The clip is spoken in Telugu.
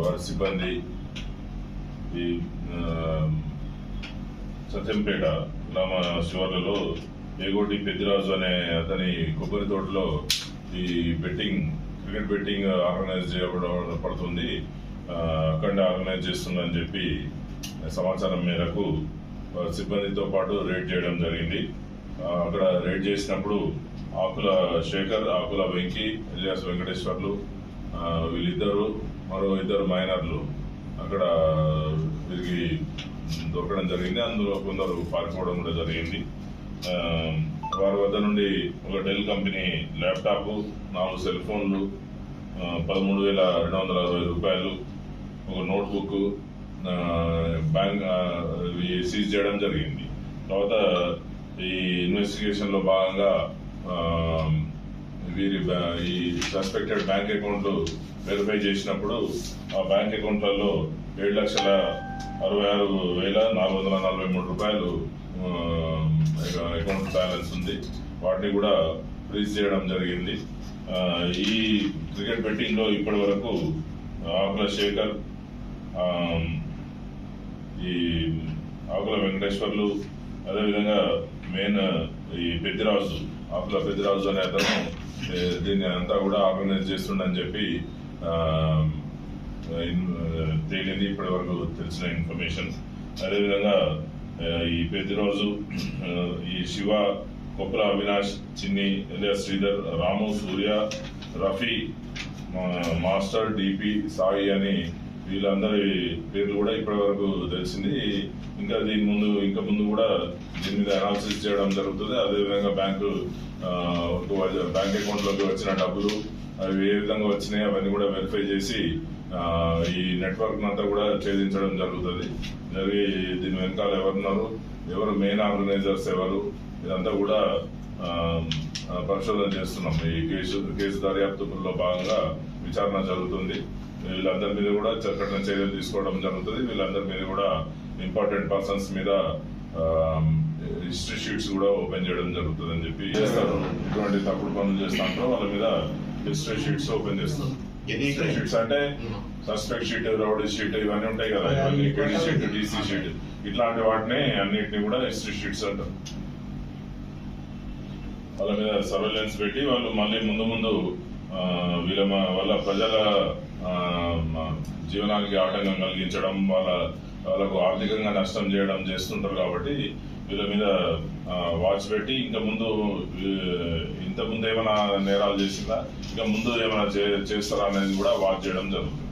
వారి సిబ్బంది ఈ సత్యంపేట గ్రామ శివార్లలో ఏగోటి పెద్దిరాజు అనే అతని కొబ్బరి తోటలో ఈ బెట్టింగ్ క్రికెట్ బెట్టింగ్ ఆర్గనైజ్ చేయబడ పడుతుంది. అక్కడ ఆర్గనైజ్ చేస్తుందని చెప్పి సమాచారం మేరకు సిబ్బందితో పాటు రేడ్ చేయడం జరిగింది. అక్కడ రేడ్ చేసినప్పుడు ఆకుల శేఖర్ ఆకుల వెంకీ ఎలియాస్ వెంకటేశ్వర్లు వీళ్ళిద్దరు మరో ఇద్దరు మైనర్లు అక్కడ వీరికి దొరకడం జరిగింది. అందులో కొందరు పారిపోవడం కూడా జరిగింది. వారి వద్ద నుండి ఒక డెల్ కంపెనీ ల్యాప్టాప్ నాలుగు సెల్ ఫోన్లు పదమూడు వేల రెండు వందల అరవై రూపాయలు ఒక నోట్బుక్ సీజ్ చేయడం జరిగింది. తర్వాత ఈ ఇన్వెస్టిగేషన్లో భాగంగా వీరి ఈ సస్పెక్టెడ్ బ్యాంక్ అకౌంట్లు వెరిఫై చేసినప్పుడు ఆ బ్యాంక్ అకౌంట్లలో ఏడు లక్షల అరవై ఆరు వేల నాలుగు వందల నలభై మూడు రూపాయలు అకౌంట్ బ్యాలెన్స్ ఉంది. వాటిని కూడా ఫ్రీజ్ చేయడం జరిగింది. ఈ క్రికెట్ బెట్టింగ్లో ఇప్పటి వరకు ఆకుల శేఖర్ ఈ వెంకటేశ్వర్లు అదేవిధంగా మెయిన్ ఈ పెద్దిరాజు ఆకుల పెద్దిరాజు అనే అతను దీన్ని అంతా కూడా ఆర్గనైజ్ చేస్తుండని చెప్పి తేలింది ఇప్పటి వరకు తెలిసిన ఇన్ఫర్మేషన్. అదేవిధంగా ఈ పెద్దిరాజు ఈ శివ కొప్పుల అవినాష్ చిన్ని శ్రీధర్ రాము సూర్య రఫీ మాస్టర్ డిపి సాయి అని వీళ్ళందరి పేర్లు కూడా ఇప్పటి వరకు తెలిసింది. ఇంకా దీని ముందు ఇంకా ముందు కూడా దీని మీద అనాలిసిస్ చేయడం జరుగుతుంది. అదేవిధంగా బ్యాంకు బ్యాంక్ అకౌంట్లోకి వచ్చిన డబ్బులు అవి ఏ విధంగా వచ్చినాయి అవన్నీ కూడా వెరిఫై చేసి ఈ నెట్వర్క్ అంతా కూడా ఛేదించడం జరుగుతుంది. జరిగి దీని వెనకాల ఎవరున్నారు? ఎవరు మెయిన్ ఆర్గనైజర్స్ ఎవరు? ఇదంతా కూడా పరిశోధన చేస్తున్నాం. ఈ కేసు కేసు దర్యాప్తులో భాగంగా విచారణ జరుగుతుంది. వీళ్ళందరి మీద కూడా కఠిన చర్యలు తీసుకోవడం జరుగుతుంది. వీళ్ళందరి మీద కూడా ఇంపార్టెంట్ పర్సన్స్ మీద హిస్టరీ షీట్స్ కూడా ఓపెన్ చేయడం జరుగుతుంది అని చెప్పి చేస్తారు. ఇటువంటి తప్పుడు పనులు చేస్తా ఉంటారో. వాళ్ళ మీద హిస్టరీ షీట్స్ ఓపెన్ చేస్తారు. షీట్స్ అంటే సస్పెక్ట్ షీట్ రౌడీ షీట్ ఇవన్నీ ఉంటాయి కదా. ఇవన్నీ కేడీ షీట్ డీసీ షీట్. ఇట్లాంటి వాటిని అన్నిటిని కూడా హిస్టరీ షీట్స్ అంటారు. వాళ్ళ మీద సర్వేలెన్స్ పెట్టి వాళ్ళు మళ్ళీ ముందు ముందు వీళ్ళ వాళ్ళ ప్రజల జీవనానికి ఆటంకం కలిగించడం వాళ్ళ వాళ్ళకు ఆర్థికంగా నష్టం చేయడం చేస్తుంటారు కాబట్టి వీళ్ళ మీద వాచ్ పెట్టి ఇంకా ముందు ఇంత ముందు ఏమైనా నేరాలు చేసిందా? ఇంకా ముందు ఏమైనా చే- చేస్తారా అనేది కూడా వాచ్ చేయడం జరుగుతుంది.